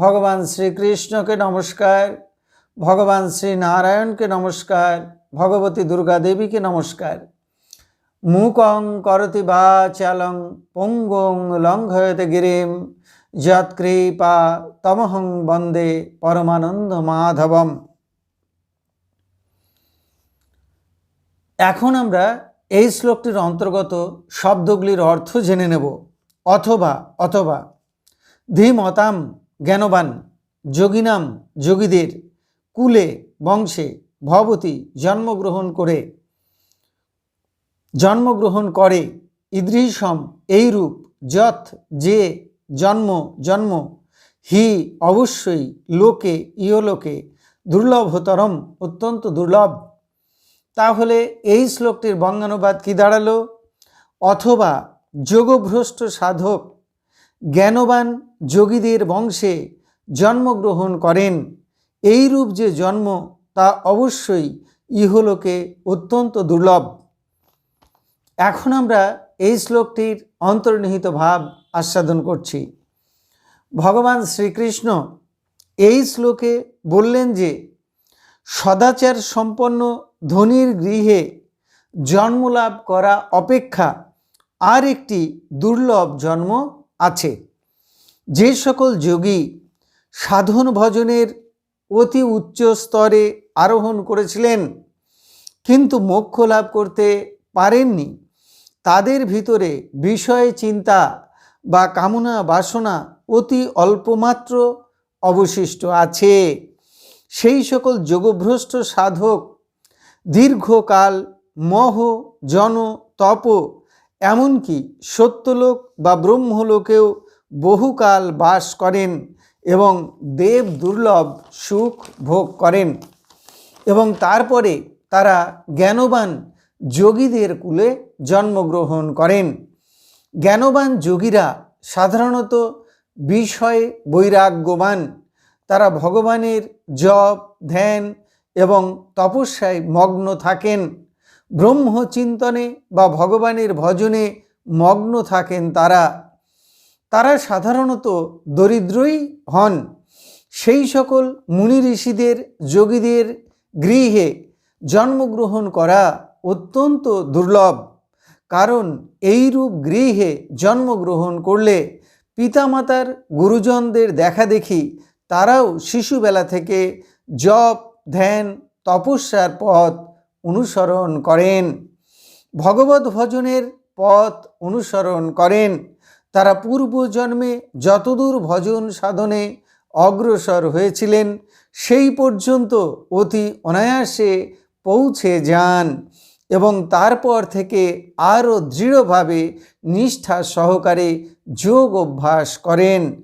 ভগবান শ্রীকৃষ্ণকে নমস্কার, ভগবান শ্রী নারায়ণকে নমস্কার, ভগবতী দুর্গা দেবীকে নমস্কার। মুকং করতি বা চালং পঙ্গং লঙ্ঘয়তে গিরিম যৎকৃপা তমহং বন্দে পরমানন্দ মাধবম। এখন আমরা এই শ্লোকটির অন্তর্গত শব্দগুলির অর্থ জেনে নেব। অথবা অথবা, ধীমতাম জ্ঞানবান, যোগিনাম, যোগীদের কুলে, বংশে, ভবতী জন্মগ্রহণ করে। জন্মগ্রহণ করে ঈদৃশম এইরূপ যথ যে জন্ম জন্ম, হি অবশ্যই লোকে, ইহলোকে দুর্লভতরম, অত্যন্ত দুর্লভ। তাহলে এই শ্লোকটির বঙ্গানুবাদ কি দাঁড়াল? অথবা যোগভ্রষ্ট সাধক জ্ঞানবান যোগীদের বংশে জন্মগ্রহণ করেন। এইরূপ যে জন্ম, তা অবশ্যই ইহলোকে অত্যন্ত দুর্লভ। এখন আমরা এই শ্লোকটির অন্তর্নিহিত ভাব আস্বাদন করছি। ভগবান শ্রীকৃষ্ণ এই শ্লোকে বললেন যে, সদাচার সম্পন্ন ধনির গৃহে জন্মলাভ করা অপেক্ষা আর একটি দুর্লভ জন্ম আছে। যে সকল যোগী সাধন ভজনের অতি উচ্চ স্তরে আরোহণ করেছিলেন, কিন্তু মোক্ষ লাভ করতে পারেননি। তাদের ভিতরে বিষয়, চিন্তা বা কামনা, বাসনা অতি অল্পমাত্র অবশিষ্ট আছে। সেই সকল যোগভ্রষ্ট সাধক দীর্ঘকাল মহ, জন, তপ এমনকি সত্যলোক বা ব্রহ্মলোকেও বহুকাল বাস করেন এবং দেব দুর্লভ সুখ ভোগ করেন এবং তারপরে তারা জ্ঞানবান যোগীদের কুলে জন্মগ্রহণ করেন। জ্ঞানবান যোগীরা সাধারণত বিষয়ে বৈরাগ্যবান। তারা ভগবানের জপ, ধ্যান এবং তপস্যায় মগ্ন থাকেন। ব্রহ্মচিন্তনে বা ভগবানের ভজনে মগ্ন থাকেন তারা। তারা সাধারণত দরিদ্রই হন। সেই সকল মুনি ঋষিদের, যোগীদের গৃহে জন্মগ্রহণ করা অত্যন্ত দুর্লভ। কারণ এইরূপ গৃহে জন্মগ্রহণ করলে পিতামাতার গুরুজনদের দেখা দেখি তারাও শিশুবেলা থেকে জপ, ধ্যান, তপস্যার পথ অনুসরণ করেন। ভগবত ভজনের পথ অনুসরণ করেন। তারা পূর্বজন্মে যতদূর ভজন সাধনে অগ্রসর হয়েছিলেন, সেই পর্যন্ত অতি অনায়াসে পৌঁছে যান এবং তারপর থেকে আরও দৃঢ়ভাবে নিষ্ঠা সহকারে যোগ অভ্যাস করেন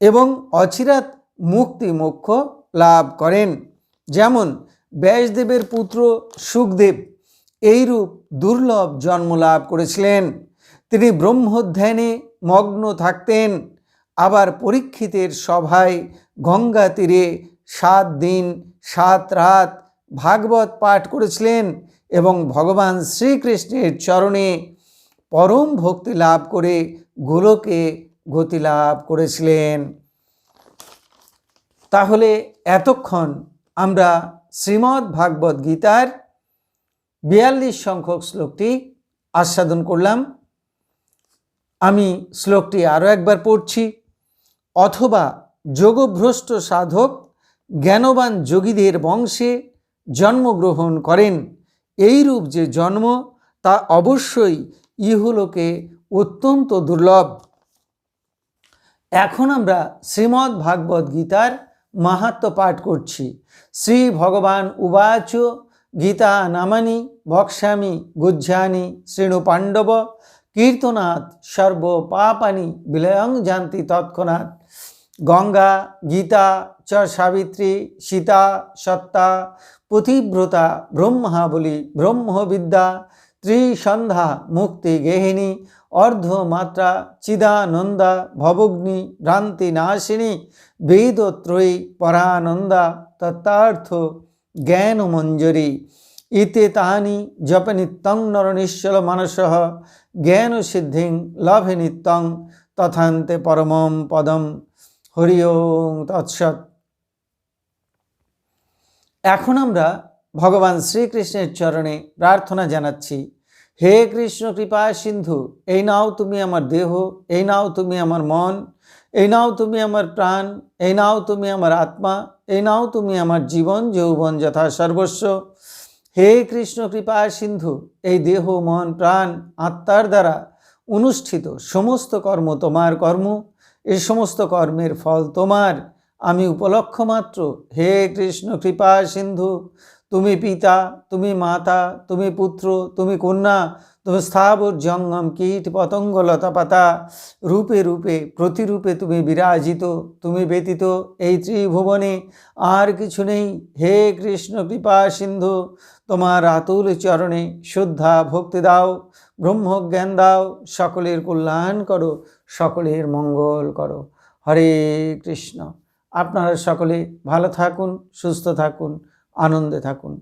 এবং অচিরাত মুক্তি মোক্ষ লাভ করেন। যেমন ব্যাসদেবের পুত্র সুখদেব এইরূপ দুর্লভ জন্ম লাভ করেছিলেন। তিনি ব্রহ্মধ্যানে মগ্ন থাকতেন। আবার পরীক্ষিতের সভায় গঙ্গা তীরে সাত দিন, সাত রাত ভাগবত পাঠ করেছিলেন এবং ভগবান শ্রীকৃষ্ণের চরণে পরম ভক্তি লাভ করে গোলকে গতি লাভ করেছিলেন। তাহলে এতক্ষণ আমরা শ্রীমদ্ ভাগবত গীতার বিয়াল্লিশ সংখ্যক শ্লোকটি আস্বাদন করলাম। আমি শ্লোকটি আরও একবার পড়ছি। অথবা যোগভ্রষ্ট সাধক, জ্ঞানবান যোগীদের বংশে জন্মগ্রহণ করেন। এইরূপ যে জন্ম, তা অবশ্যই ইহলোকে অত্যন্ত দুর্লভ। এখন আমরা শ্রীমদ্ ভাগবত গীতার মাহাত্ম পাঠ করছি। শ্রী ভগবান উবাচ গীতা নামানি বক্ষ্যামি গুজ্জানি শ্রীণু পাণ্ডব কীর্তনাথ সর্ব পাপানি বিলয়ং জানতি তৎক্ষণাৎ। গঙ্গা, গীতা চ সাবিত্রী, সীতা, সত্তা পতিব্রতা ব্রহ্মাবলী, ব্রহ্মবিদ্যা ত্রিসন্ধ্যা মুক্তি গেহিনী অর্ধমাত্রা চিদানন্দা ভবগ্নি ভ্রান্তি নাশিনী বেদত্রয়ী পরানন্দা তত্ত্বার্থ জ্ঞানমঞ্জরি। ইতে তাহানি জপ নিত্যং নরনিশ্চল মানস জ্ঞান সিদ্ধিং লভে নিত্যং তথান্তে পরমম পদম। হরি তৎসৎ। এখন আমরা ভগবান শ্রীকৃষ্ণের চরণে প্রার্থনা জানাচ্ছি, হে কৃষ্ণ কৃপা সিন্ধু, এই নাও তুমি আমার দেহ, এই নাও তুমি আমার মন, এই নাও তুমি আমার প্রাণ, এই নাও তুমি আমার আত্মা, এই নাও তুমি আমার জীবন, যৌবন যথা সর্বস্ব। হে কৃষ্ণ কৃপা সিন্ধু, এই দেহ, মন, প্রাণ, আত্মার দ্বারা অনুষ্ঠিত সমস্ত কর্ম তোমার কর্ম এই সমস্ত কর্মের ফল তোমার। আমি উপলক্ষ মাত্র, হে কৃষ্ণ কৃপা সিন্ধু তুমি পিতা, তুমি মাতা, তুমি পুত্র, তুমি কন্যা, তুমি স্থাবর জঙ্গম কীট পতঙ্গ লতা পাতা। রূপে রূপে, প্রতিরূপে তুমি বিরাজিত, তুমি ব্যতীত এই ত্রিভুবনে আর কিছু নেই। হে কৃষ্ণ কৃপা সিন্ধু, তোমার আতুল চরণে শ্রদ্ধা ভক্তি দাও, ব্রহ্মজ্ঞান দাও, সকলের কল্যাণ করো, সকলের মঙ্গল করো। হরে কৃষ্ণ। আপনারা সকলে ভালো থাকুন, সুস্থ থাকুন। আনন্দে থাকুন।